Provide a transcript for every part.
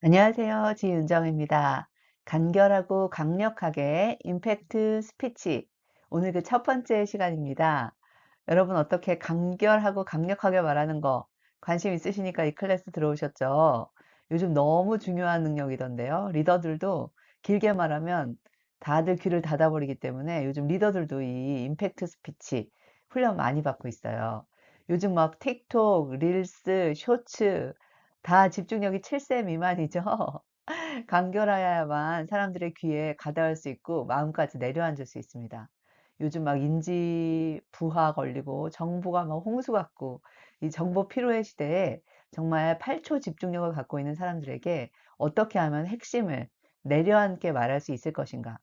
안녕하세요. 지윤정입니다. 간결하고 강력하게 임팩트 스피치. 오늘 그 첫 번째 시간입니다. 여러분 어떻게 간결하고 강력하게 말하는 거 관심 있으시니까 이 클래스 들어오셨죠? 요즘 너무 중요한 능력이던데요. 리더들도 길게 말하면 다들 귀를 닫아버리기 때문에 요즘 리더들도 이 임팩트 스피치 훈련 많이 받고 있어요. 요즘 막 틱톡, 릴스, 쇼츠 다 집중력이 7세 미만이죠. 간결해야만 사람들의 귀에 가닿을 수 있고 마음까지 내려앉을 수 있습니다. 요즘 막 인지 부하 걸리고 정보가 막 홍수 같고 이 정보 피로의 시대에 정말 8초 집중력을 갖고 있는 사람들에게 어떻게 하면 핵심을 내려앉게 말할 수 있을 것인가?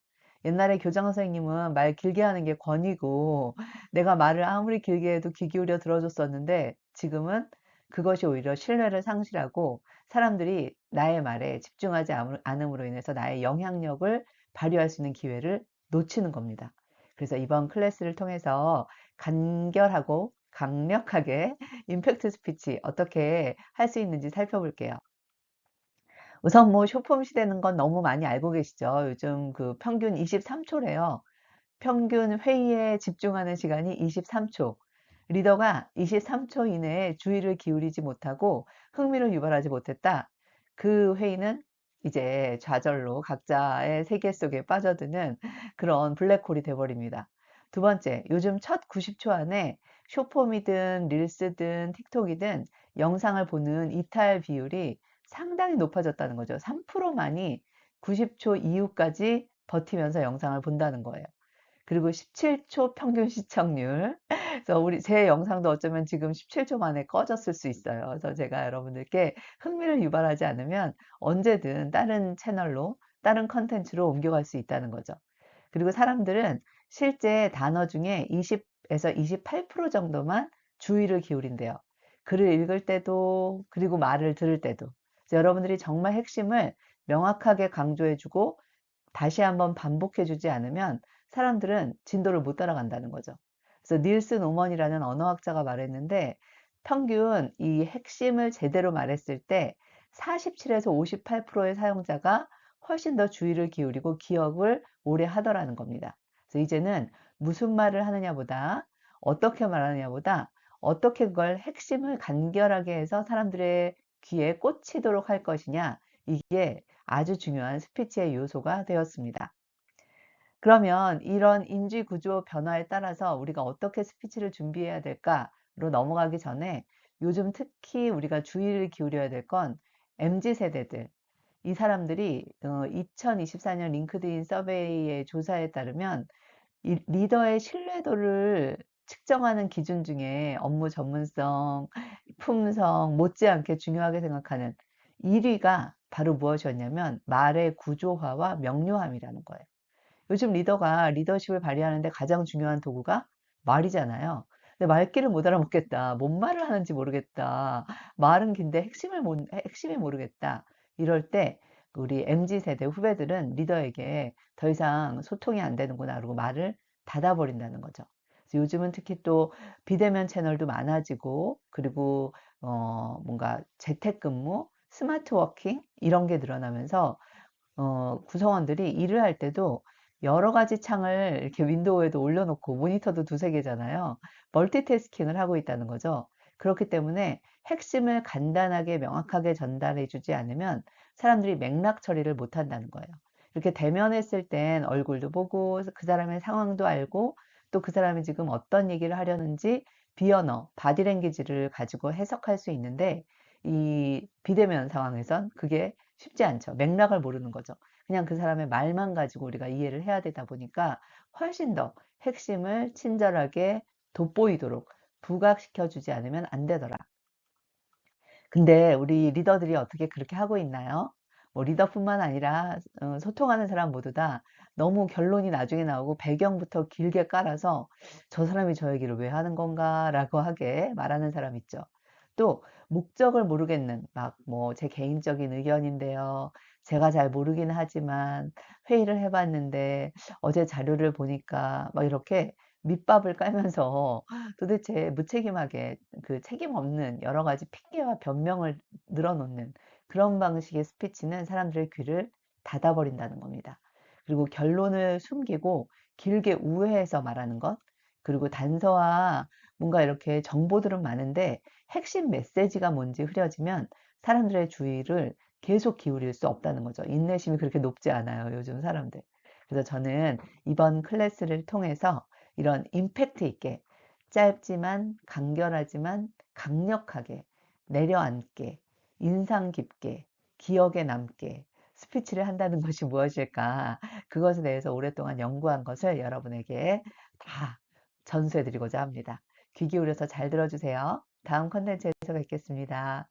옛날에 교장 선생님은 말 길게 하는 게 권위고 내가 말을 아무리 길게 해도 귀 기울여 들어줬었는데 지금은 그것이 오히려 신뢰를 상실하고 사람들이 나의 말에 집중하지 않- 않음으로 인해서 나의 영향력을 발휘할 수 있는 기회를 놓치는 겁니다. 그래서 이번 클래스를 통해서 간결하고 강력하게 임팩트 스피치 어떻게 할 수 있는지 살펴볼게요. 우선 뭐 쇼폼 시대는 건 너무 많이 알고 계시죠. 요즘 그 평균 23초래요. 평균 회의에 집중하는 시간이 23초. 리더가 23초 이내에 주의를 기울이지 못하고 흥미를 유발하지 못했다. 그 회의는 이제 좌절로 각자의 세계 속에 빠져드는 그런 블랙홀이 돼버립니다. 두 번째, 요즘 첫 90초 안에 쇼폼이든 릴스든 틱톡이든 영상을 보는 이탈 비율이 상당히 높아졌다는 거죠. 3%만이 90초 이후까지 버티면서 영상을 본다는 거예요. 그리고 17초 평균 시청률. 그래서 우리 제 영상도 어쩌면 지금 17초 만에 꺼졌을 수 있어요. 그래서 제가 여러분들께 흥미를 유발하지 않으면 언제든 다른 채널로, 다른 컨텐츠로 옮겨갈 수 있다는 거죠. 그리고 사람들은 실제 단어 중에 20에서 28% 정도만 주의를 기울인대요. 글을 읽을 때도, 그리고 말을 들을 때도. 여러분들이 정말 핵심을 명확하게 강조해주고 다시 한번 반복해 주지 않으면 사람들은 진도를 못 따라간다는 거죠. 그래서 닐슨 오먼이라는 언어학자가 말했는데 평균 이 핵심을 제대로 말했을 때 47에서 58%의 사용자가 훨씬 더 주의를 기울이고 기억을 오래 하더라는 겁니다. 그래서 이제는 무슨 말을 하느냐보다 어떻게 말하느냐보다 어떻게 그걸 핵심을 간결하게 해서 사람들의 귀에 꽂히도록 할 것이냐 이게 아주 중요한 스피치의 요소가 되었습니다. 그러면 이런 인지 구조 변화에 따라서 우리가 어떻게 스피치를 준비해야 될까로 넘어가기 전에 요즘 특히 우리가 주의를 기울여야 될 건 MZ 세대들. 이 사람들이 2024년 링크드인 서베이의 조사에 따르면 이 리더의 신뢰도를 측정하는 기준 중에 업무 전문성, 품성 못지않게 중요하게 생각하는 1위가 바로 무엇이었냐면 말의 구조화와 명료함이라는 거예요. 요즘 리더가 리더십을 발휘하는데 가장 중요한 도구가 말이잖아요. 근데 말귀를 못 알아먹겠다. 뭔 말을 하는지 모르겠다. 말은 긴데 핵심을 못, 핵심이 모르겠다. 이럴 때 우리 MZ 세대 후배들은 리더에게 더 이상 소통이 안 되는구나. 그러고 말을 닫아버린다는 거죠. 요즘은 특히 또 비대면 채널도 많아지고 그리고 어 뭔가 재택근무, 스마트 워킹 이런 게 늘어나면서 어 구성원들이 일을 할 때도 여러 가지 창을 이렇게 윈도우에도 올려놓고 모니터도 두세 개잖아요. 멀티태스킹을 하고 있다는 거죠. 그렇기 때문에 핵심을 간단하게 명확하게 전달해 주지 않으면 사람들이 맥락 처리를 못 한다는 거예요. 이렇게 대면했을 땐 얼굴도 보고 그 사람의 상황도 알고 또 그 사람이 지금 어떤 얘기를 하려는지 비언어, 바디랭귀지를 가지고 해석할 수 있는데 이 비대면 상황에선 그게 쉽지 않죠. 맥락을 모르는 거죠. 그냥 그 사람의 말만 가지고 우리가 이해를 해야 되다 보니까 훨씬 더 핵심을 친절하게 돋보이도록 부각시켜 주지 않으면 안 되더라. 근데 우리 리더들이 어떻게 그렇게 하고 있나요? 뭐 리더뿐만 아니라 어, 소통하는 사람 모두 다 너무 결론이 나중에 나오고 배경부터 길게 깔아서 저 사람이 저 얘기를 왜 하는 건가라고 하게 말하는 사람 있죠. 또 목적을 모르겠는 막 뭐 제 개인적인 의견인데요. 제가 잘 모르긴 하지만 회의를 해 봤는데 어제 자료를 보니까 막 이렇게 밑밥을 깔면서 도대체 무책임하게 그 책임 없는 여러 가지 핑계와 변명을 늘어놓는 그런 방식의 스피치는 사람들의 귀를 닫아버린다는 겁니다. 그리고 결론을 숨기고 길게 우회해서 말하는 것, 그리고 단서와 뭔가 이렇게 정보들은 많은데 핵심 메시지가 뭔지 흐려지면 사람들의 주의를 계속 기울일 수 없다는 거죠. 인내심이 그렇게 높지 않아요. 요즘 사람들. 그래서 저는 이번 클래스를 통해서 이런 임팩트 있게 짧지만 간결하지만 강력하게 내려앉게 인상 깊게 기억에 남게 스피치를 한다는 것이 무엇일까 그것에 대해서 오랫동안 연구한 것을 여러분에게 다 전수해 드리고자 합니다. 귀 기울여서 잘 들어주세요. 다음 컨텐츠에서 뵙겠습니다.